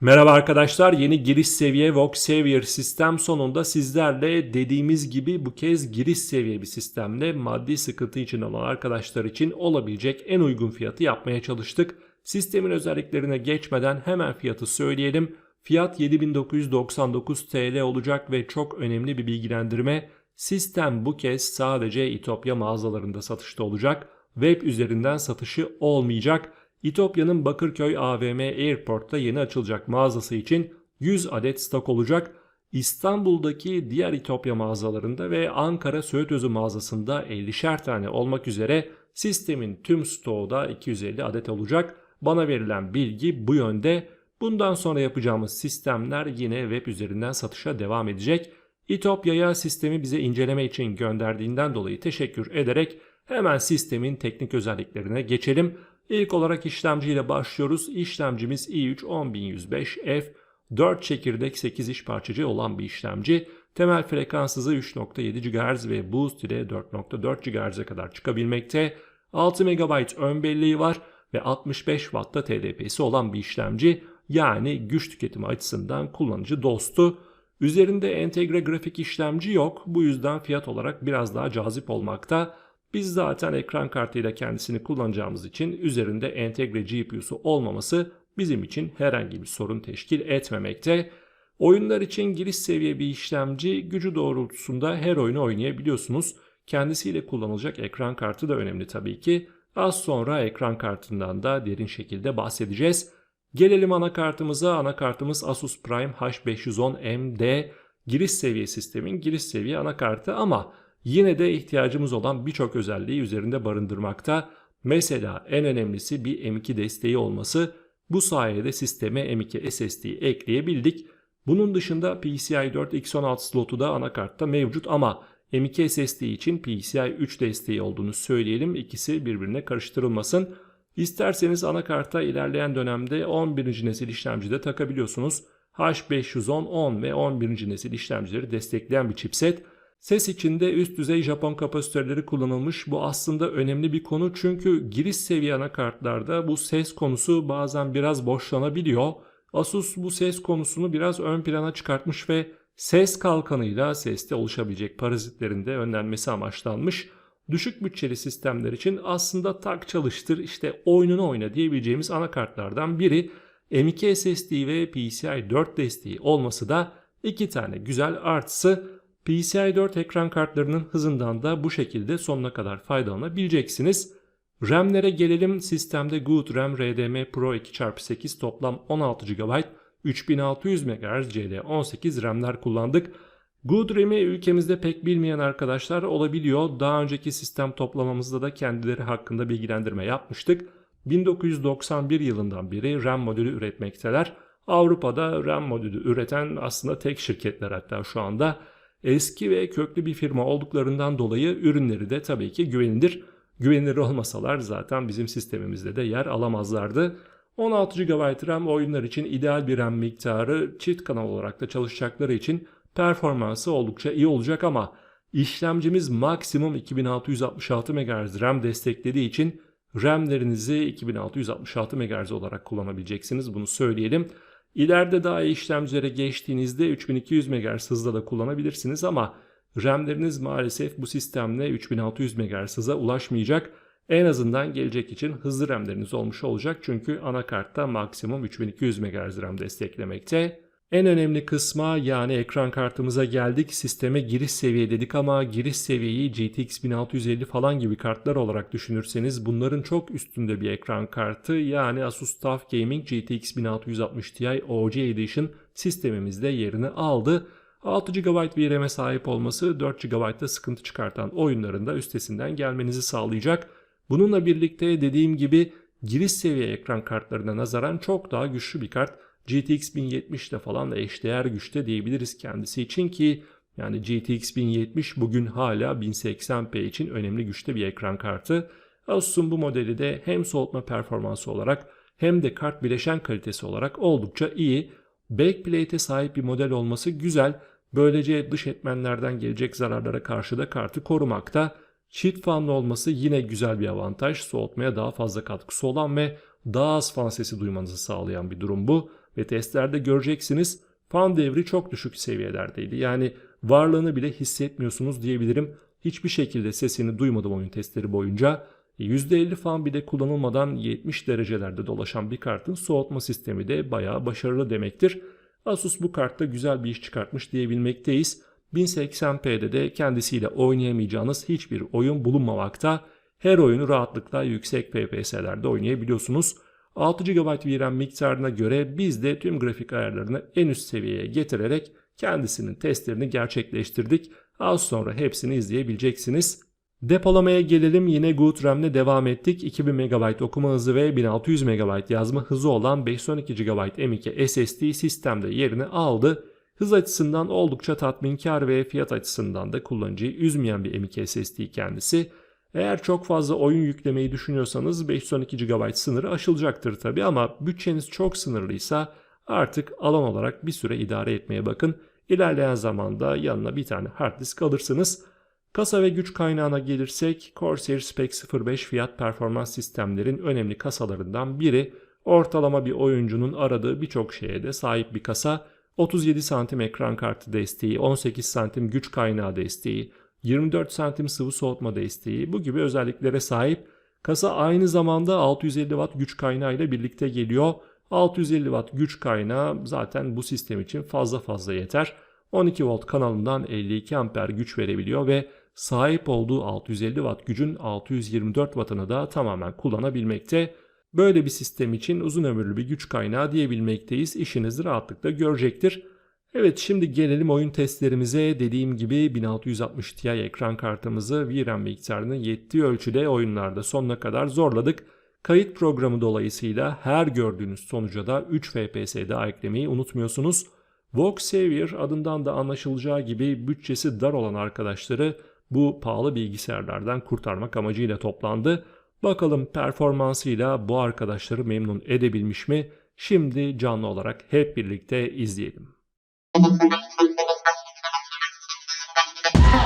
Merhaba arkadaşlar yeni giriş seviye Voxavier sistem sonunda sizlerle dediğimiz gibi bu kez giriş seviye bir sistemle maddi sıkıntı için olan arkadaşlar için olabilecek en uygun fiyatı yapmaya çalıştık. Sistemin özelliklerine geçmeden hemen fiyatı söyleyelim. Fiyat 7999 TL olacak ve çok önemli bir bilgilendirme. Sistem bu kez sadece İtopya mağazalarında satışta olacak. Web üzerinden satışı olmayacak. İtopya'nın Bakırköy AVM Airport'ta yeni açılacak mağazası için 100 adet stok olacak. İstanbul'daki diğer İtopya mağazalarında ve Ankara Söğütözü mağazasında 50'şer tane olmak üzere sistemin tüm stoğu da 250 adet olacak. Bana verilen bilgi bu yönde. Bundan sonra yapacağımız sistemler yine web üzerinden satışa devam edecek. İtopya'ya sistemi bize inceleme için gönderdiğinden dolayı teşekkür ederek hemen sistemin teknik özelliklerine geçelim. İlk olarak işlemciyle başlıyoruz. İşlemcimiz i3 10105F 4 çekirdek 8 iş parçacı olan bir işlemci. Temel frekans hızı 3.7 GHz ve boost ile 4.4 GHz'e kadar çıkabilmekte. 6 MB ön belleği var ve 65 Watt'ta TDP'si olan bir işlemci. Yani güç tüketimi açısından kullanıcı dostu. Üzerinde entegre grafik işlemci yok. Bu yüzden fiyat olarak biraz daha cazip olmakta. Biz zaten ekran kartıyla kendisini kullanacağımız için üzerinde entegre GPU'su olmaması bizim için herhangi bir sorun teşkil etmemekte. Oyunlar için giriş seviye bir işlemci gücü doğrultusunda her oyunu oynayabiliyorsunuz. Kendisiyle kullanılacak ekran kartı da önemli tabii ki. Az sonra ekran kartından da derin şekilde bahsedeceğiz. Gelelim anakartımıza. Anakartımız Asus Prime H510MD giriş seviye sistemin giriş seviye anakartı ama yine de ihtiyacımız olan birçok özelliği üzerinde barındırmakta. Mesela en önemlisi bir M2 desteği olması. Bu sayede sisteme M2 SSD ekleyebildik. Bunun dışında PCI 4 X16 slotu da anakartta mevcut ama M2 SSD için PCI 3 desteği olduğunu söyleyelim. İkisi birbirine karıştırılmasın. İsterseniz anakarta ilerleyen dönemde 11. nesil işlemcide takabiliyorsunuz. H510, 10 ve 11. nesil işlemcileri destekleyen bir chipset. Ses içinde üst düzey Japon kapasitörleri kullanılmış. Bu aslında önemli bir konu çünkü giriş seviye anakartlarda bu ses konusu bazen biraz boşlanabiliyor. Asus bu ses konusunu biraz ön plana çıkartmış ve ses kalkanıyla seste oluşabilecek parazitlerin de önlenmesi amaçlanmış. Düşük bütçeli sistemler için aslında tak çalıştır işte oyununu oyna diyebileceğimiz anakartlardan biri M2 SSD ve PCI 4 desteği olması da iki tane güzel artısı. PCI 4 ekran kartlarının hızından da bu şekilde sonuna kadar faydalanabileceksiniz. RAM'lere gelelim. Sistemde Good RAM RDM Pro 2x8 toplam 16 GB 3600 MHz CD18 RAM'ler kullandık. Good RAM'i ülkemizde pek bilmeyen arkadaşlar olabiliyor. Daha önceki sistem toplamamızda da kendileri hakkında bilgilendirme yapmıştık. 1991 yılından beri RAM modülü üretmekteler. Avrupa'da RAM modülü üreten aslında tek şirketler hatta şu anda. Eski ve köklü bir firma olduklarından dolayı ürünleri de tabii ki güvenilir. Güvenilir olmasalar zaten bizim sistemimizde de yer alamazlardı. 16 GB RAM oyunlar için ideal bir RAM miktarı çift kanal olarak da çalışacakları için performansı oldukça iyi olacak ama işlemcimiz maksimum 2666 MHz RAM desteklediği için RAM'lerinizi 2666 MHz olarak kullanabileceksiniz. Bunu söyleyelim. İleride daha iyi işlemcilere geçtiğinizde 3200 MHz hızla da kullanabilirsiniz ama RAM'leriniz maalesef bu sistemle 3600 MHz hıza ulaşmayacak. En azından gelecek için hızlı RAM'leriniz olmuş olacak çünkü anakartta maksimum 3200 MHz RAM desteklemekte. En önemli kısma yani ekran kartımıza geldik. Sisteme giriş seviye dedik ama giriş seviyeyi GTX 1650 falan gibi kartlar olarak düşünürseniz bunların çok üstünde bir ekran kartı yani Asus TUF Gaming GTX 1660 Ti OG Edition sistemimizde yerini aldı. 6 GB VRAM'e sahip olması 4 GB'da sıkıntı çıkartan oyunların da üstesinden gelmenizi sağlayacak. Bununla birlikte dediğim gibi giriş seviye ekran kartlarına nazaran çok daha güçlü bir kart. GTX 1070 ile falan da eşdeğer güçte diyebiliriz kendisi için ki yani GTX 1070 bugün hala 1080p için önemli güçte bir ekran kartı. Asus'un bu modeli de hem soğutma performansı olarak hem de kart bileşen kalitesi olarak oldukça iyi. Backplate'e sahip bir model olması güzel. Böylece dış etmenlerden gelecek zararlara karşı da kartı korumakta. Çift fanlı olması yine güzel bir avantaj. Soğutmaya daha fazla katkısı olan ve daha az fan sesi duymanızı sağlayan bir durum bu. Ve testlerde göreceksiniz fan devri çok düşük seviyelerdeydi. Yani varlığını bile hissetmiyorsunuz diyebilirim. Hiçbir şekilde sesini duymadım oyun testleri boyunca. %50 fan bile kullanılmadan 70 derecelerde dolaşan bir kartın soğutma sistemi de bayağı başarılı demektir. Asus bu kartta güzel bir iş çıkartmış diyebilmekteyiz. 1080p'de de kendisiyle oynayamayacağınız hiçbir oyun bulunmamakta. Her oyunu rahatlıkla yüksek FPS'lerde oynayabiliyorsunuz. 6 GB VRAM miktarına göre biz de tüm grafik ayarlarını en üst seviyeye getirerek kendisinin testlerini gerçekleştirdik. Az sonra hepsini izleyebileceksiniz. Depolamaya gelelim yine Good RAM'le devam ettik. 2000 MB okuma hızı ve 1600 MB yazma hızı olan 512 GB M2 SSD sistemde yerini aldı. Hız açısından oldukça tatminkar ve fiyat açısından da kullanıcıyı üzmeyen bir M2 SSD kendisi. Eğer çok fazla oyun yüklemeyi düşünüyorsanız 512 GB sınırı aşılacaktır tabi ama bütçeniz çok sınırlıysa artık alan olarak bir süre idare etmeye bakın. İlerleyen zamanda yanına bir tane hard disk alırsınız. Kasa ve güç kaynağına gelirsek Corsair Spec 05 fiyat performans sistemlerin önemli kasalarından biri. Ortalama bir oyuncunun aradığı birçok şeye de sahip bir kasa. 37 santim ekran kartı desteği, 18 santim güç kaynağı desteği, 24 santim sıvı soğutma desteği bu gibi özelliklere sahip. Kasa aynı zamanda 650 watt güç kaynağı ile birlikte geliyor. 650 watt güç kaynağı zaten bu sistem için fazla fazla yeter. 12 volt kanalından 52 amper güç verebiliyor ve sahip olduğu 650 watt gücün 624 wattını da tamamen kullanabilmekte. Böyle bir sistem için uzun ömürlü bir güç kaynağı diyebilmekteyiz. İşinizi rahatlıkla görecektir. Evet şimdi gelelim oyun testlerimize. Dediğim gibi 1660 Ti ekran kartımızı VRAM miktarını yettiği ölçüde oyunlarda sonuna kadar zorladık. Kayıt programı dolayısıyla her gördüğünüz sonuca da 3 FPS daha eklemeyi unutmuyorsunuz. Vox Savior adından da anlaşılacağı gibi bütçesi dar olan arkadaşları bu pahalı bilgisayarlardan kurtarmak amacıyla toplandı. Bakalım performansıyla bu arkadaşları memnun edebilmiş mi? Şimdi canlı olarak hep birlikte izleyelim. Thank you.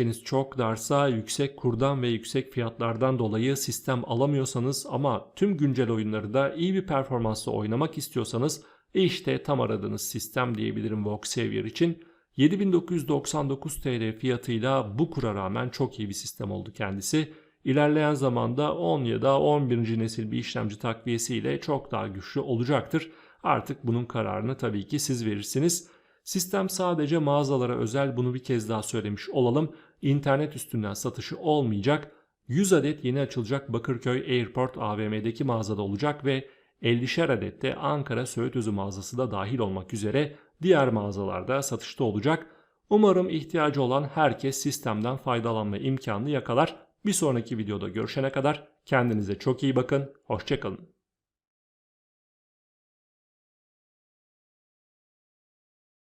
Bütçeniz çok darsa yüksek kurdan ve yüksek fiyatlardan dolayı sistem alamıyorsanız ama tüm güncel oyunları da iyi bir performansla oynamak istiyorsanız işte tam aradığınız sistem diyebilirim Savior için. 7999 TL fiyatıyla bu kura rağmen çok iyi bir sistem oldu kendisi. İlerleyen zamanda 10 ya da 11. nesil bir işlemci takviyesiyle çok daha güçlü olacaktır. Artık bunun kararını tabii ki siz verirsiniz. Sistem sadece mağazalara özel bunu bir kez daha söylemiş olalım. İnternet üstünden satışı olmayacak. 100 adet yeni açılacak Bakırköy Airport AVM'deki mağazada olacak ve 50'şer adet de Ankara Söğütözü mağazası da dahil olmak üzere diğer mağazalarda satışta olacak. Umarım ihtiyacı olan herkes sistemden faydalanma imkanını yakalar. Bir sonraki videoda görüşene kadar kendinize çok iyi bakın. Hoşçakalın.